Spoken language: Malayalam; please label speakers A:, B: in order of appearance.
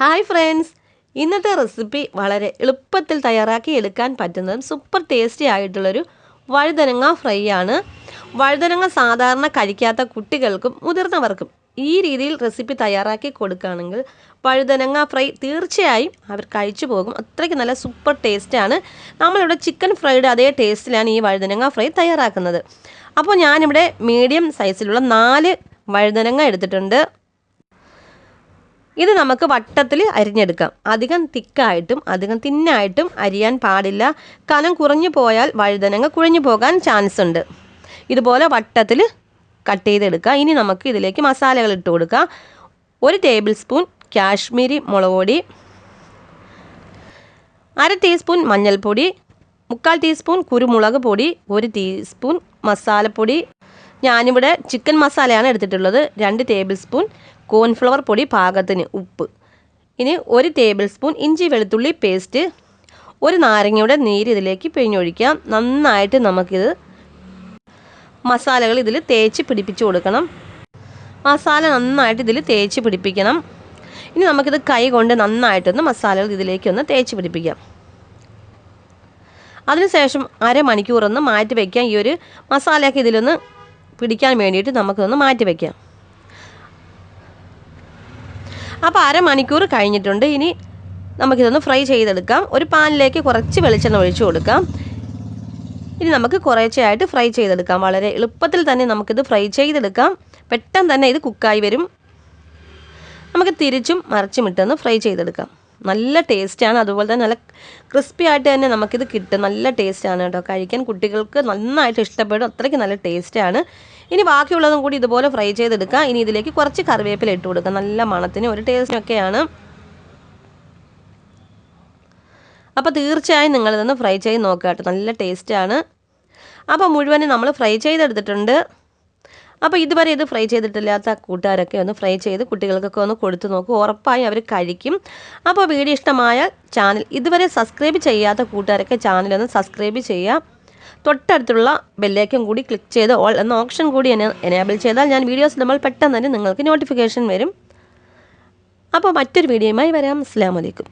A: Hi friends. ഇന്നത്തെ റെസിപ്പി വളരെ എളുപ്പത്തിൽ തയ്യാറാക്കി എടുക്കാൻ പറ്റുന്നതും സൂപ്പർ ടേസ്റ്റി ആയിട്ടുള്ളൊരു വഴുതനങ്ങ ഫ്രൈ ആണ്. വഴുതനങ്ങ സാധാരണ കഴിക്കാത്ത കുട്ടികൾക്കും മുതിർന്നവർക്കും ഈ രീതിയിൽ റെസിപ്പി തയ്യാറാക്കി കൊടുക്കുകയാണെങ്കിൽ വഴുതനങ്ങ ഫ്രൈ തീർച്ചയായും അവർ കഴിച്ചു പോകും. അത്രയ്ക്ക് നല്ല സൂപ്പർ ടേസ്റ്റാണ് നമ്മളിവിടെ ചിക്കൻ ഫ്രൈയുടെ അതേ ടേസ്റ്റിലാണ് ഈ വഴുതനങ്ങ ഫ്രൈ തയ്യാറാക്കുന്നത്. അപ്പോൾ ഞാനിവിടെ മീഡിയം സൈസിലുള്ള നാല് വഴുതനങ്ങ എടുത്തിട്ടുണ്ട്. ഇത് നമുക്ക് വട്ടത്തിൽ അരിഞ്ഞെടുക്കാം. അധികം തിക്കായിട്ടും അധികം തിന്നായിട്ടും അരിയാൻ പാടില്ല. കനം കുറഞ്ഞു പോയാൽ വഴുതനങ്ങ കുഴഞ്ഞു പോകാൻ ചാൻസ് ഉണ്ട്. ഇതുപോലെ വട്ടത്തിൽ കട്ട് ചെയ്തെടുക്കുക. ഇനി നമുക്ക് ഇതിലേക്ക് മസാലകൾ ഇട്ട് കൊടുക്കാം. ഒരു ടേബിൾ സ്പൂൺ കാശ്മീരി മുളക് പൊടി അര ടീസ്പൂൺ മഞ്ഞൾപ്പൊടി മുക്കാൽ ടീസ്പൂൺ കുരുമുളക് പൊടി ഒരു ടീസ്പൂൺ മസാലപ്പൊടി ഞാനിവിടെ ചിക്കൻ മസാലയാണ് എടുത്തിട്ടുള്ളത്. രണ്ട് ടേബിൾ സ്പൂൺ കോൺഫ്ലവർ പൊടി പാകത്തിന് ഉപ്പ്. ഇനി ഒരു ടേബിൾ സ്പൂൺ ഇഞ്ചി വെളുത്തുള്ളി പേസ്റ്റ് ഒരു നാരങ്ങയുടെ നീര് ഇതിലേക്ക് പിഴിഞ്ഞൊഴിക്കാം നന്നായിട്ട് നമുക്കിത് മസാലകൾ ഇതിൽ തേച്ച് പിടിപ്പിച്ച് കൊടുക്കണം. മസാല നന്നായിട്ട് ഇതിൽ തേച്ച് പിടിപ്പിക്കണം. ഇനി നമുക്കിത് കൈ കൊണ്ട് നന്നായിട്ടൊന്ന് മസാലകൾ ഇതിലേക്കൊന്ന് തേച്ച് പിടിപ്പിക്കാം. അതിനുശേഷം അരമണിക്കൂറൊന്ന് മാറ്റി വയ്ക്കാം ഈ ഒരു മസാലയൊക്കെ ഇതിലൊന്ന് പിടിക്കാൻ വേണ്ടിയിട്ട് നമുക്കൊന്ന് മാറ്റി വയ്ക്കാം അപ്പോൾ അരമണിക്കൂർ കഴിഞ്ഞിട്ടുണ്ട്. ഇനി നമുക്കിതൊന്ന് ഫ്രൈ ചെയ്തെടുക്കാം. ഒരു പാനിലേക്ക് കുറച്ച് വെളിച്ചെണ്ണ ഒഴിച്ചു കൊടുക്കാം. ഇനി നമുക്ക് കുറേശ്ശെയായിട്ട് ഫ്രൈ ചെയ്തെടുക്കാം. വളരെ എളുപ്പത്തിൽ തന്നെ നമുക്കിത് ഫ്രൈ ചെയ്തെടുക്കാം. പെട്ടെന്ന് തന്നെ ഇത് കുക്കായി വരും. നമുക്ക് തിരിച്ചും മറിച്ചും ഇട്ടൊന്ന് ഫ്രൈ ചെയ്തെടുക്കാം. നല്ല ടേസ്റ്റാണ് അതുപോലെ തന്നെ നല്ല ക്രിസ്പി ആയിട്ട് തന്നെ നമുക്കിത് കിട്ടും. നല്ല ടേസ്റ്റാണ് കേട്ടോ. കഴിക്കാൻ കുട്ടികൾക്ക് നന്നായിട്ട് ഇഷ്ടപ്പെടും. അത്രയ്ക്ക് നല്ല ടേസ്റ്റാണ് ഇനി ബാക്കിയുള്ളതും കൂടി ഇതുപോലെ ഫ്രൈ ചെയ്തെടുക്കാം. ഇനി ഇതിലേക്ക് കുറച്ച് കറിവേപ്പില ഇട്ട് കൊടുക്കാം. നല്ല മണത്തിന് ഒരു ടേസ്റ്റിനൊക്കെയാണ് അപ്പോൾ തീർച്ചയായും നിങ്ങളിതൊന്ന് ഫ്രൈ ചെയ്ത് നോക്കുക കേട്ടോ. നല്ല ടേസ്റ്റാണ് അപ്പോൾ മുഴുവനും നമ്മൾ ഫ്രൈ ചെയ്തെടുത്തിട്ടുണ്ട്. അപ്പോൾ ഇതുവരെ ഇത് ഫ്രൈ ചെയ്തിട്ടില്ലാത്ത കൂട്ടുകാരൊക്കെ ഒന്ന് ഫ്രൈ ചെയ്ത് കുട്ടികൾക്കൊക്കെ ഒന്ന് കൊടുത്തു നോക്കും ഉറപ്പായും അവർ കഴിക്കും. അപ്പോൾ വീഡിയോ ഇഷ്ടമായ ചാനൽ ഇതുവരെ സബ്സ്ക്രൈബ് ചെയ്യാത്ത കൂട്ടുകാരൊക്കെ ചാനലൊന്ന് സബ്സ്ക്രൈബ് ചെയ്യുക. തൊട്ടടുത്തുള്ള ബെല്ലേക്കും കൂടി ക്ലിക്ക് ചെയ്ത് ഓൾ എന്ന ഓപ്ഷൻ കൂടി എന്നെ എനേബിൾ ചെയ്താൽ ഞാൻ വീഡിയോസ് നമ്മൾ പെട്ടെന്ന് തന്നെ നിങ്ങൾക്ക് നോട്ടിഫിക്കേഷൻ വരും. അപ്പോൾ മറ്റൊരു വീഡിയോയുമായി വരാം. അസ്സാം വലൈക്കും